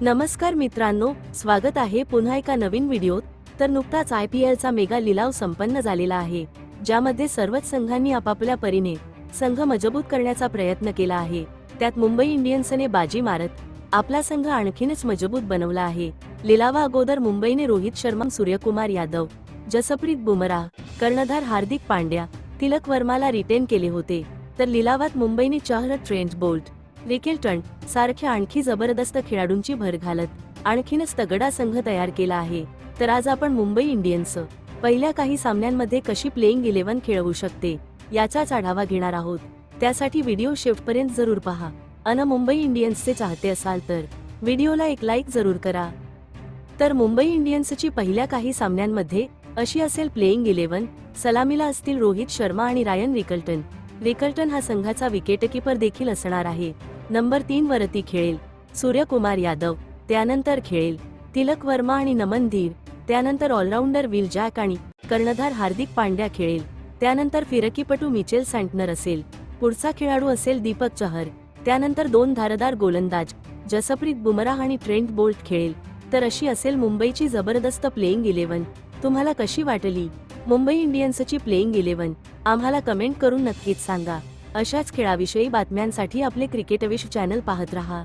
नमस्कार मित्रांनो स्वागत आहे पुन्हा एका नवीन व्हिडिओत. तर नुकताच आय पी एलचा मेगा लिलाव संपन्न झालेला आहे ज्यामध्ये सर्वच संघांनी आपापल्या परीने संघ मजबूत करण्याचा प्रयत्न केला आहे. त्यात मुंबई इंडियन्सने बाजी मारत आपला संघ आणखीनच मजबूत बनवला आहे. लिलावा अगोदर मुंबईने रोहित शर्मा सूर्यकुमार यादव जसप्रीत बुमराह कर्णधार हार्दिक पांड्या तिलक वर्माला रिटेन केले होते. तर लिलावात मुंबईने चहर ट्रेंट बोल्ट विकिल्टन सारख्या आणखी जबरदस्त खेळाडूंची भर घालत आणखीनच तगडा संघ तयार केला आहे. तर आज आपण मुंबई इंडियन्स पहिल्या काही सामन्यांमध्ये कशी प्लेइंग इलेव्हन खेळवू शकते याचाच आढावा घेणार आहोत. त्यासाठी व्हिडिओ शेवटपर्यंत जरूर पहा. अन मुंबई इंडियन्सचे चाहते असाल तर व्हिडिओला एक लाईक जरूर करा. तर मुंबई इंडियन्सची पहिल्या काही सामन्यांमध्ये अशी असेल प्लेइंग इलेव्हन सलामीला असतील रोहित शर्मा आणि रायन रिकल्टन रिकल्टन हा संघाचा विकेटकीपर देखील असणार आहे. नंबर तीन वरती खेळेल. सूर्यकुमार यादव त्यानंतर खेळेल. तिलक वर्मा आणि नमन धीर त्यानंतर ऑलराऊंडर विल जॅक आणि कर्णधार हार्दिक पांड्या खेळेल. त्यानंतर फिरकीपटू मिचेल सँटनर असेल. पुढचा खेळाडू असेल दीपक चहर. त्यानंतर दोन धारदार गोलंदाज जसप्रीत बुमराह आणि ट्रेंट बोल्ट खेळेल. तर अशी असेल मुंबईची जबरदस्त प्लेइंग इलेव्हन. तुम्हाला कशी वाटली? मुंबई इंडियन्सची प्लेइंग इलेव्हन. आम्हाला कमेंट करून नक्कीच सांगा. अशाच खेळाविषयी बातम्यांसाठी आपले क्रिकेटविश चॅनल पाहत रहा.